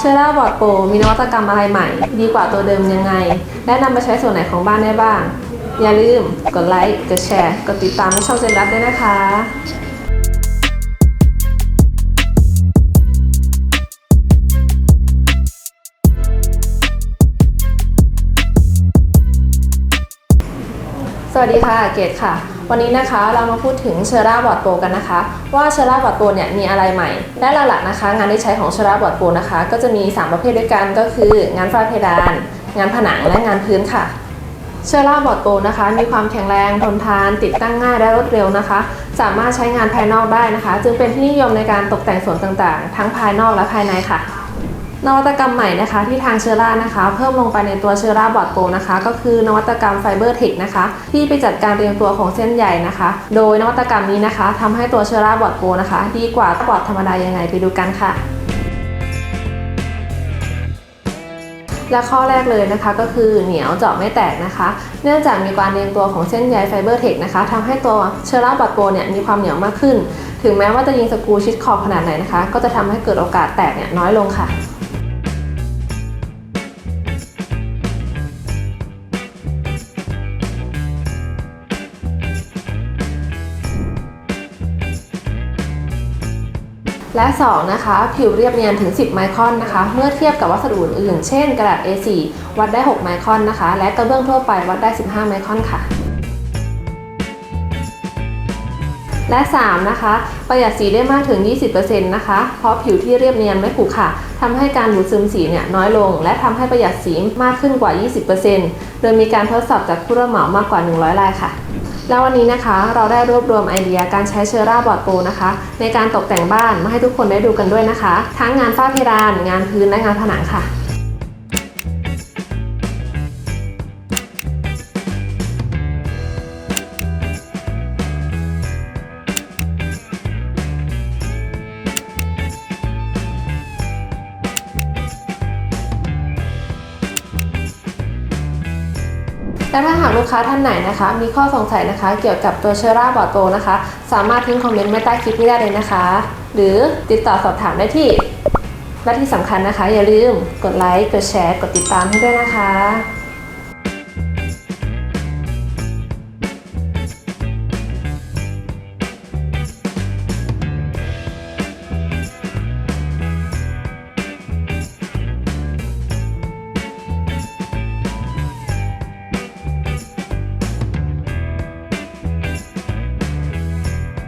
เชอร่าบอร์ดโปรมีนวัตกรรมอะไรใหม่ ดีกว่าตัวเดิมยังไง และนำไปใช้ส่วนไหนของบ้านได้บ้าง อย่าลืมกดไลค์กดแชร์กดติดตามช่องเซนรัตด้วยนะคะสวัสดีค่ะ เกดค่ะ วันนี้นะคะเรามาพูดถึงเชอร่าบอร์ดโปรกันนะคะ ว่าเชอร่าบอร์ดโปรเนี่ยมีอะไรใหม่ และหลักๆนะคะ งานที่ใช้ของเชอร่าบอร์ดโปรนะคะ ก็จะมี 3 ประเภทด้วยกันก็คือ งานฝ้าเพดาน งานผนังและงานพื้นค่ะเชอร่าบอร์ดโปรนะคะ มีความแข็งแรงทนทาน ติดตั้งง่ายและรวดเร็วนะคะ สามารถใช้งานภายนอกได้นะคะ จึงเป็นที่นิยมในการตกแต่งส่วนต่างๆ ทั้งภายนอกและภายในค่ะ นวัตกรรมใหม่นะคะที่ทางเชอร่านะคะ เพิ่มลงไปในตัวเชอร่าบอดโปนะคะ ก็คือนวัตกรรมไฟเบอร์เทคนะคะ ที่ไปจัดการเรียงตัวของเส้นใยนะคะ โดยนวัตกรรมนี้นะคะทำให้ตัวเชอร่าบอดโปนะคะ ดีกว่าบอดธรรมดายังไงไปดูกันค่ะ และข้อแรกเลยนะคะก็คือเหนียวเจาะไม่แตกนะคะ เนื่องจากมีการเรียงตัวของเส้นใยไฟเบอร์เทคนะคะทำให้ตัวเชอร่าบอดโปเนี่ยมีความเหนียวมากขึ้น ถึงแม้ว่าจะยิงสกูชิดขอบขนาดไหนนะคะ ก็จะทำให้เกิดโอกาสแตกเนี่ยน้อยลงค่ะ และ 2 นะคะ ผิวเรียบเนียนถึง 10 ไมครอนนะคะ เมื่อเทียบกับวัสดุอื่นๆ เช่นกระดาษ A4 วัดได้ 6 ไมครอนนะคะ และกระเบื้องทั่วไปวัดได้ 15 ไมครอนค่ะ และ 3 นะคะ ประหยัดสีได้มากถึง 20%นะคะ เพราะผิวที่เรียบเนียนไม่ขรุขระทำให้การดูดซึมสีเนี่ยน้อยลง และทำให้ประหยัดสีมากขึ้นกว่า 20%โดยมีการทดสอบจากผู้รับเหมามากกว่า 100รายค่ะ แล้ววันนี้นะคะเราได้รวบรวมไอเดียการใช้เชอร่าบอร์ดโปรนะคะ ในการตกแต่งบ้านมาให้ทุกคนได้ดูกันด้วยนะคะ ทั้งงานฝ้าเพดาน งานพื้นและงานผนังค่ะ และถ้าหากลูกค้าท่านไหนนะคะ มีข้อสงสัยนะคะ เกี่ยวกับตัวเชอร่าบอโตนะคะ สามารถทิ้งคอมเมนต์ไว้ใต้คลิปนี้ได้เลยนะคะ หรือติดต่อสอบถามได้ที่และที่สำคัญนะคะ อย่าลืมกดไลค์ กดแชร์ กดติดตามให้ด้วยนะคะ